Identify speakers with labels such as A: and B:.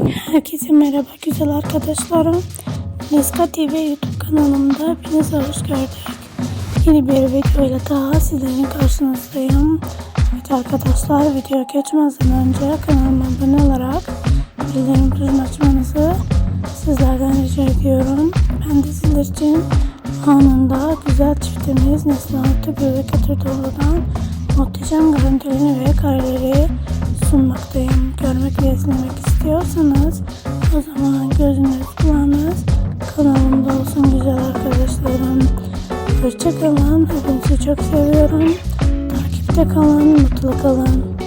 A: Herkese merhaba güzel arkadaşlarım. Neska TV YouTube kanalımda hepinize hoş gördük. Yeni bir videoyla daha sizlerin karşınızdayım. Evet arkadaşlar video geçmezden önce kanalıma abone olarak bildirim tuşunu açmanızı sizlerden rica ediyorum. Ben de sizler için anında güzel çiftimiz Neslihan Tüpü ve Kötürdoğlu'dan muhteşem görüntülerini ve kareleri sunmaktayım. Görmek ve izlemek istiyorsanız o zaman gözünüz kulağınız kanalımda olsun güzel arkadaşlarım. Hoşçakalın. Hepinizi çok seviyorum. Takipte kalın, mutlu kalın.